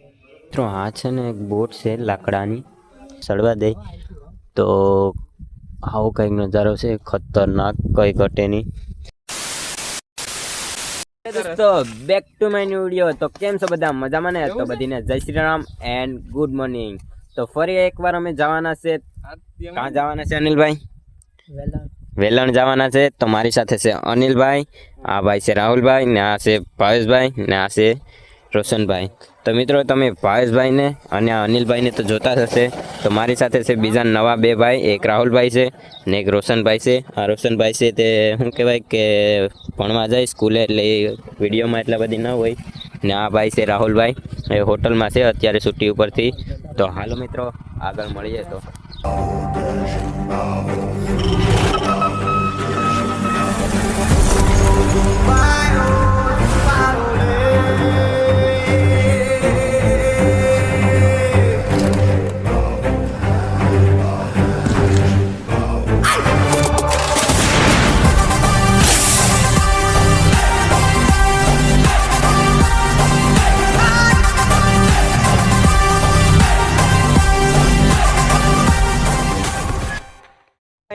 મિત્રો, આ છે ને એક બોટ છે લાકડાની. સળવા દે. તો આવો કંઈક નજારો છે, ખતરનાક, કઈ ઘટે દોસ્તો back to my new video તો કેમ છો બધા? મજામાં ને? તો બધીને જય Shri Ram and good morning તો ફરી એકવાર અમે જવાના છે. ક્યાં જવાના છે અનિલભાઈ? વેલણ જવાના છે. તો મારી સાથે છે અનિલભાઈ, આ ભાઈ છે રાહુલભાઈ, ને આ છે ભાવેશભાઈ, ને આ છે રોશનભાઈ. તો મિત્રો તમે ભાવેશભાઈને અને આ અનિલભાઈને તો જોતા હશે. તો મારી સાથે છે બીજા નવા બે ભાઈ. એક રાહુલભાઈ છે ને એક રોશનભાઈ છે. આ રોશનભાઈ છે તે શું કહેવાય કે ભણવા જાય સ્કૂલે એટલે એ વિડીયોમાં એટલા બધી ન હોય. ને આ ભાઈ છે રાહુલભાઈ. એ હોટલમાં છે અત્યારે છુટ્ટી ઉપરથી. તો હાલો મિત્રો, આગળ મળીએ તો.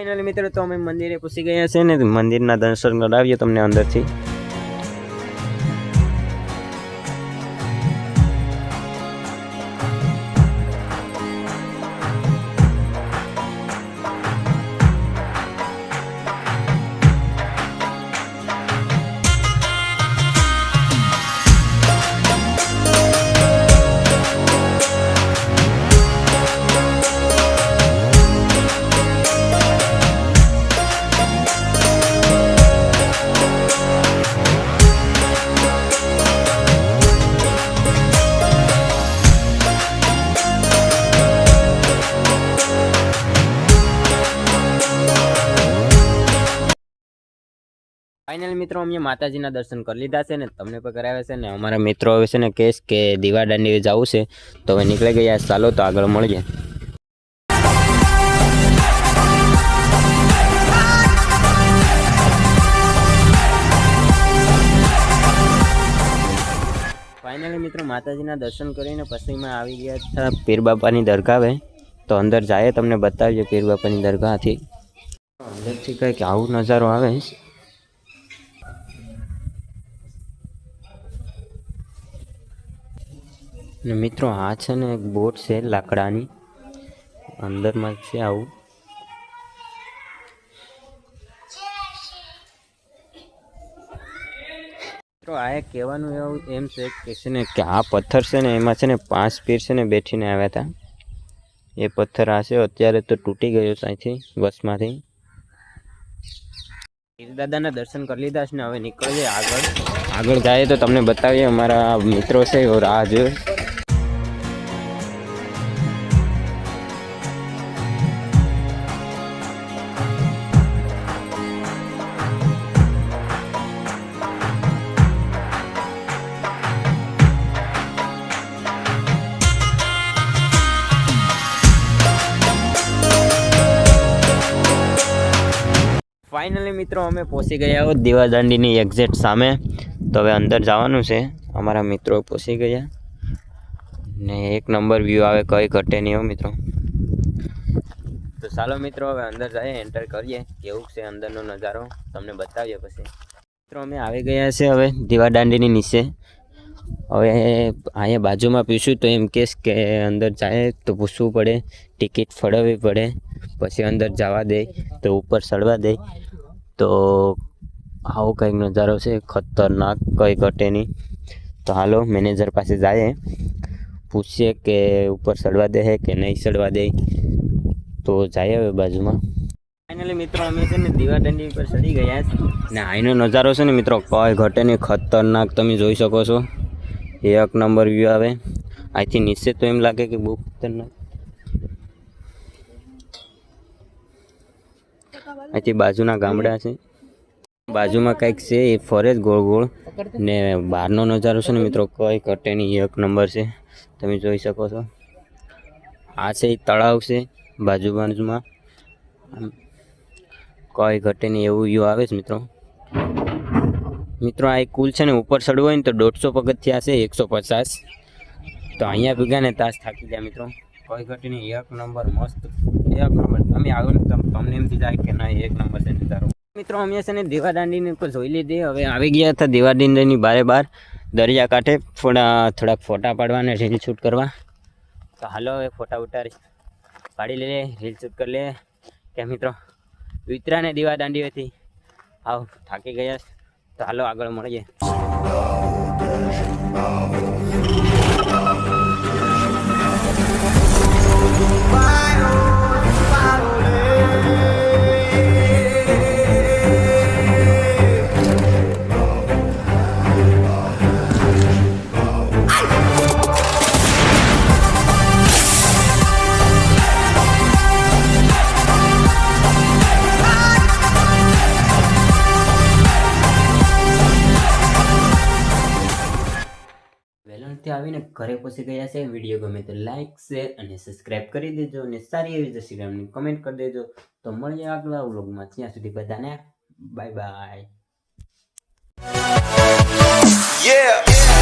ફાઇનલી મિત્રો તો અમે મંદિરે પૂછી ગયા છે ને મંદિરના દર્શન કરાવીએ તમને અંદરથી. ફાઇનલ મિત્રો, અમે માતાજીના દર્શન કરી લીધા છે ને, તમને પણ કરાવ્યા છે ને. અમારા મિત્રો હવે છે ને, કેસ કે દીવા દાંડી જવું છે. તો હવે નીકળી ગયા ચાલો તો આગળ મળીએ. ફાઇનલી મિત્રો, માતાજીના દર્શન કરીને પછીમાં આવી ગયા હતા પીર બાપાની દરગાહે. તો અંદર જાય તમને બતાવીએ પીર બાપાની દરગાહથી. અંદરથી કંઈક આવું નજારો આવે ને મિત્રો, આ છે ને એક બોટ છે લાકડાની. અંદરમાં છે આવું. મિત્રો, આ એક કહેવાનું એવું એમ છે કે છે ને કે આ પથ્થર છે ને એમાં છે ને પાંચ પીર છે ને બેઠીને આવ્યા હતા. એ પથ્થર આ છે, અત્યારે તો તૂટી ગયો અહીંથી બસમાંથી ગીરદાદાના દર્શન કરી લીધા છે ને હવે નીકળીએ આગળ. આગળ જાય તો તમને બતાવીએ અમારા મિત્રો છે રાહ જોવે. ફાઇનલી મિત્રો, અમે પહોંચી ગયા હો દીવાદાંડીની એક્ઝેક્ટ સામે. તો હવે અંદર જવાનું છે. અમારા મિત્રો પહોંચી ગયા. ને એક નંબર વ્યૂ આવે, કઈ ઘટે નહીં હો, મિત્રો. તો ચાલો, મિત્રો, હવે અંદર જઈએ એન્ટર કરીએ. કેવું છે અંદરનો નજારો? તમને બતાવીએ પછી. મિત્રો, અમે આવી ગયા છે હવે દીવાદાંડીની નીચે. હવે અહીંયા બાજુમાં પીશું તો એમ કેસ કે અંદર જાય તો પૂછવું પડે. ટિકિટ ફળવવી પડે. પછી અંદર જવા દે તો ઉપર ચડવા દે. તો આવો કંઈક નજારો છે, ખતરનાક, કંઈ ઘટે નહીં. તો હાલો મેનેજર પાસે જાય પૂછીએ કે ઉપર ચડવા દે છે કે નહીં ચડવા દે. તો જાય હવે બાજુમાં. ફાઇનલી મિત્રો, અમે છે ને દીવાદંડી ઉપર ચડી ગયા છે. ને આઈનો નજારો છે ને મિત્રો, કોઈ ઘટે નહીં, ખતરનાક, તમે જોઈ શકો છો. એક નંબર વ્યૂ આવે. અહીંથી નીચે તો એમ લાગે કે બહુ ખતરનાક. અહીંથી બાજુના ગામડા છે. બાજુમાં કંઈક છે, એ ફરે ગોળ ગોળ. ને બહારનો નજારો છે ને મિત્રો કઈ ઘટે નહીં એક નંબર છે. તમે જોઈ શકો છો. આ છે એ તળાવ છે, બાજુ બાજુમાં. કઈ ઘટે નહીં એવું વ્યૂ આવે છે મિત્રો. મિત્રો, આ એક કુલ છે ને, ઉપર ચડવું હોય ને તો દોઢસો પગથિયા છે, એકસો પચાસ. તો અહીંયા ભેગા ને તાસ થાકી ગયા મિત્રો. કોઈ ઘટી નહીં એક નંબર મસ્ત. એક નંબર. તમે આવો ને તમને એમથી જાય કે ના, એક નંબર છે ને તારો. મિત્રો, અમે છે ને દેવાદાંડીને ઉપર જોઈ લીધી. હવે આવી ગયા હતા દેવાદાંડીની બારે બાર. દરિયા કાંઠે થોડા, થોડાક ફોટા પાડવા ને રીલ શૂટ કરવા. તો હાલો, હવે ફોટા ઉતારી. પાડી લે રીલ શૂટ કરી લે કે મિત્રો વિતરાને દેવાદાંડી હતી. આવ, થાકી ગયા તો હાલો, આગળ મળીએ. વેલણથી આવીને ઘરે પહોંચી ગયા છે. વીડિયો ગમે તો લાઇક શેર અને સબસ્ક્રાઇબ કરી દેજો અને સારી એવી જશી કમેન્ટ કરી દેજો. તો મળીએ આગલા વ્લોગમાં. ત્યાં સુધી બધાને બાય બાય Yeah.